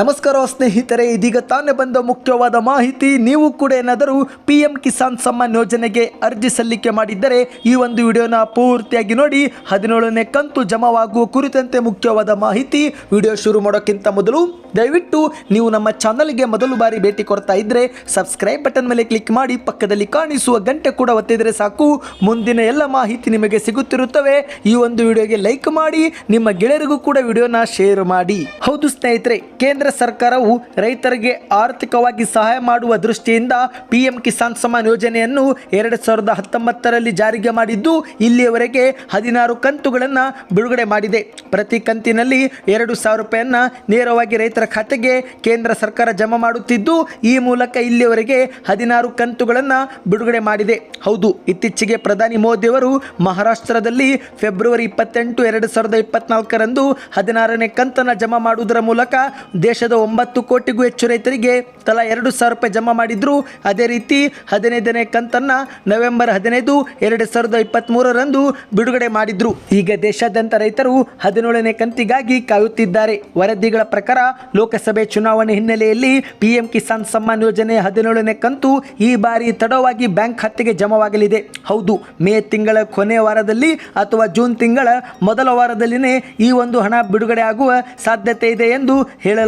ನಮಸ್ಕಾರ ಸ್ನೇಹಿತರೆ, ಇದೀಗ ತಾನೇ ಬಂದ ಮುಖ್ಯವಾದ ಮಾಹಿತಿ. ನೀವು ಕೂಡ ಏನಾದರೂ ಪಿ ಎಂ ಕಿಸಾನ್ ಸಮ್ಮಾನ್ ಯೋಜನೆಗೆ ಅರ್ಜಿ ಸಲ್ಲಿಕೆ ಮಾಡಿದ್ದರೆ ಈ ಒಂದು ವಿಡಿಯೋನ ಪೂರ್ತಿಯಾಗಿ ನೋಡಿ, ಹದಿನೇಳನೇ ಕಂತು ಜಮಾವಾಗುವ ಕುರಿತಂತೆ ಮುಖ್ಯವಾದ ಮಾಹಿತಿ. ವಿಡಿಯೋ ಶುರು ಮಾಡೋಕ್ಕಿಂತ ಮೊದಲು ದಯವಿಟ್ಟು ನೀವು ನಮ್ಮ ಚಾನಲ್ಗೆ ಮೊದಲು ಬಾರಿ ಭೇಟಿ ಕೊಡ್ತಾ ಇದ್ರೆ ಸಬ್ಸ್ಕ್ರೈಬ್ ಬಟನ್ ಮೇಲೆ ಕ್ಲಿಕ್ ಮಾಡಿ, ಪಕ್ಕದಲ್ಲಿ ಕಾಣಿಸುವ ಗಂಟೆ ಕೂಡ ಒತ್ತಿದರೆ ಸಾಕು. ಮುಂದಿನ ಎಲ್ಲ ಮಾಹಿತಿ ನಿಮಗೆ ಸಿಗುತ್ತಿರುತ್ತವೆ. ಈ ಒಂದು ವಿಡಿಯೋಗೆ ಲೈಕ್ ಮಾಡಿ, ನಿಮ್ಮ ಗೆಳೆಯರಿಗೂ ಕೂಡ ವಿಡಿಯೋನ ಶೇರ್ ಮಾಡಿ. ಹೌದು ಸ್ನೇಹಿತರೆ, ಕೇಂದ್ರ ಸರ್ಕಾರವು ರೈತರಿಗೆ ಆರ್ಥಿಕವಾಗಿ ಸಹಾಯ ಮಾಡುವ ದೃಷ್ಟಿಯಿಂದ ಪಿಎಂ ಕಿಸಾನ್ ಸಮ್ಮಾನ್ ಯೋಜನೆಯನ್ನು ಎರಡು ಸಾವಿರದ ಹತ್ತೊಂಬತ್ತರಲ್ಲಿ ಜಾರಿಗೆ ಮಾಡಿದ್ದು ಇಲ್ಲಿಯವರೆಗೆ ಹದಿನಾರು ಕಂತುಗಳನ್ನು ಬಿಡುಗಡೆ ಮಾಡಿದೆ. ಪ್ರತಿ ಕಂತಿನಲ್ಲಿ ಎರಡು ಸಾವಿರ ರೂಪಾಯಿಯನ್ನು ನೇರವಾಗಿ ರೈತರ ಖಾತೆಗೆ ಕೇಂದ್ರ ಸರ್ಕಾರ ಜಮಾ ಮಾಡುತ್ತಿದ್ದು, ಈ ಮೂಲಕ ಇಲ್ಲಿಯವರೆಗೆ ಹದಿನಾರು ಕಂತುಗಳನ್ನು ಬಿಡುಗಡೆ ಮಾಡಿದೆ. ಹೌದು, ಇತ್ತೀಚೆಗೆ ಪ್ರಧಾನಿ ಮೋದಿಯವರು ಮಹಾರಾಷ್ಟ್ರದಲ್ಲಿ ಫೆಬ್ರವರಿ ಇಪ್ಪತ್ತೆಂಟು, ಎರಡು ಸಾವಿರದ ಇಪ್ಪತ್ನಾಲ್ಕರಂದು ಹದಿನಾರನೇ ಕಂತನ್ನು ಜಮಾ ಮಾಡುವುದರ ಮೂಲಕ ದೇಶದ ಒಂಬತ್ತು ಕೋಟಿಗೂ ಹೆಚ್ಚು ರೈತರಿಗೆ ತಲಾ ಎರಡು ಸಾವಿರ ರೂಪಾಯಿ ಜಮಾ ಮಾಡಿದ್ರು. ಅದೇ ರೀತಿ ಹದಿನೈದನೇ ಕಂತನ್ನು ನವೆಂಬರ್ ಹದಿನೈದು, ಎರಡು ಸಾವಿರದ ಇಪ್ಪತ್ತ್ಮೂರರಂದು ಬಿಡುಗಡೆ ಮಾಡಿದ್ರು. ಈಗ ದೇಶಾದ್ಯಂತ ರೈತರು ಹದಿನೇಳನೇ ಕಂತಿಗಾಗಿ ಕಾಯುತ್ತಿದ್ದಾರೆ. ವರದಿಗಳ ಪ್ರಕಾರ ಲೋಕಸಭೆ ಚುನಾವಣೆ ಹಿನ್ನೆಲೆಯಲ್ಲಿ ಪಿಎಂ ಕಿಸಾನ್ ಸಮ್ಮಾನ್ ಯೋಜನೆ ಹದಿನೇಳನೇ ಕಂತು ಈ ಬಾರಿ ತಡವಾಗಿ ಬ್ಯಾಂಕ್ ಖಾತೆಗೆ ಜಮಾವಾಗಲಿದೆ. ಹೌದು, ಮೇ ತಿಂಗಳ ಕೊನೆಯ ವಾರದಲ್ಲಿ ಅಥವಾ ಜೂನ್ ತಿಂಗಳ ಮೊದಲ ವಾರದಲ್ಲಿನೇ ಈ ಒಂದು ಹಣ ಬಿಡುಗಡೆ ಆಗುವ ಸಾಧ್ಯತೆ ಇದೆ ಎಂದು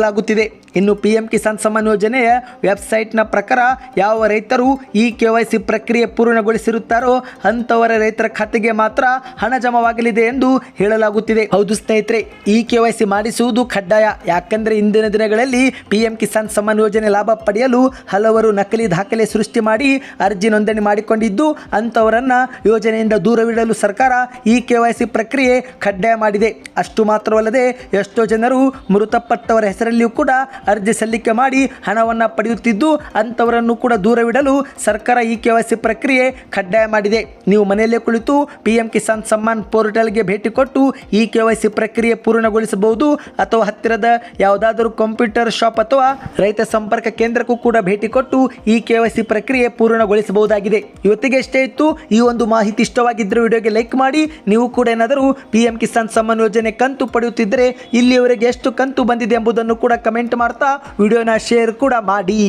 ಹೇಳಲಾಗುತ್ತಿದೆ ಇನ್ನು ಪಿಎಂ ಕಿಸಾನ್ ಸಮ್ಮಾನ್ ಯೋಜನೆಯ ವೆಬ್ಸೈಟ್ನ ಪ್ರಕಾರ ಯಾವ ರೈತರು ಈ ಕೆ ವೈ ಸಿ ಪ್ರಕ್ರಿಯೆ ಪೂರ್ಣಗೊಳಿಸಿರುತ್ತಾರೋ ಅಂಥವರ ರೈತರ ಖಾತೆಗೆ ಮಾತ್ರ ಹಣ ಜಮವಾಗಲಿದೆ ಎಂದು ಹೇಳಲಾಗುತ್ತಿದೆ. ಹೌದು ಸ್ನೇಹಿತರೆ, ಈ ಕೆ ಮಾಡಿಸುವುದು ಕಡ್ಡಾಯ. ಯಾಕಂದ್ರೆ ಇಂದಿನ ದಿನಗಳಲ್ಲಿ ಪಿಎಂ ಕಿಸಾನ್ ಸಮ್ಮಾನ್ ಯೋಜನೆ ಲಾಭ ಪಡೆಯಲು ಹಲವರು ನಕಲಿ ದಾಖಲೆ ಸೃಷ್ಟಿ ಮಾಡಿ ಅರ್ಜಿ ನೋಂದಣಿ ಮಾಡಿಕೊಂಡಿದ್ದು, ಅಂಥವರನ್ನು ಯೋಜನೆಯಿಂದ ದೂರವಿಡಲು ಸರ್ಕಾರ ಈ ಕೆ ಪ್ರಕ್ರಿಯೆ ಕಡ್ಡಾಯ ಮಾಡಿದೆ. ಅಷ್ಟು ಮಾತ್ರವಲ್ಲದೆ ಎಷ್ಟೋ ಜನರು ಮೃತಪಟ್ಟವರ ಹೆಸರಲ್ಲಿಯೂ ಕೂಡ ಅರ್ಜಿ ಸಲ್ಲಿಕೆ ಮಾಡಿ ಹಣವನ್ನು ಪಡೆಯುತ್ತಿದ್ದು ಅಂಥವರನ್ನು ಕೂಡ ದೂರವಿಡಲು ಸರ್ಕಾರ ಈ ಕೆ ಪ್ರಕ್ರಿಯೆ ಕಡ್ಡಾಯ ಮಾಡಿದೆ. ನೀವು ಮನೆಯಲ್ಲೇ ಕುಳಿತು ಪಿ ಎಂ ಕಿಸಾನ್ ಸಮ್ಮಾನ್ ಪೋರ್ಟಲ್ಗೆ ಭೇಟಿ ಕೊಟ್ಟು ಈ ಕೆ ಪ್ರಕ್ರಿಯೆ ಪೂರ್ಣಗೊಳಿಸಬಹುದು ಅಥವಾ ಹತ್ತಿರದ ಯಾವುದಾದರೂ ಕಂಪ್ಯೂಟರ್ ಶಾಪ್ ಅಥವಾ ರೈತ ಸಂಪರ್ಕ ಕೇಂದ್ರಕ್ಕೂ ಕೂಡ ಭೇಟಿ ಕೊಟ್ಟು ಈ ಕೆ ಪ್ರಕ್ರಿಯೆ ಪೂರ್ಣಗೊಳಿಸಬಹುದಾಗಿದೆ. ಇವತ್ತಿಗೆ ಎಷ್ಟೇ ಇತ್ತು. ಈ ಒಂದು ಮಾಹಿತಿ ಇಷ್ಟವಾಗಿದ್ದರೆ ವಿಡಿಯೋಗೆ ಲೈಕ್ ಮಾಡಿ. ನೀವು ಕೂಡ ಏನಾದರೂ ಪಿ ಎಂ ಕಿಸಾನ್ ಸಮ್ಮಾನ್ ಯೋಜನೆ ಕಂತು ಪಡೆಯುತ್ತಿದ್ದರೆ ಇಲ್ಲಿಯವರೆಗೆ ಎಷ್ಟು ಕಂತು ಬಂದಿದೆ ಎಂಬುದನ್ನು ಕೂಡ ಕಮೆಂಟ್ ಮಾಡ್ತಾ ವಿಡಿಯೋನ ಶೇರ್ ಕೂಡ ಮಾಡಿ.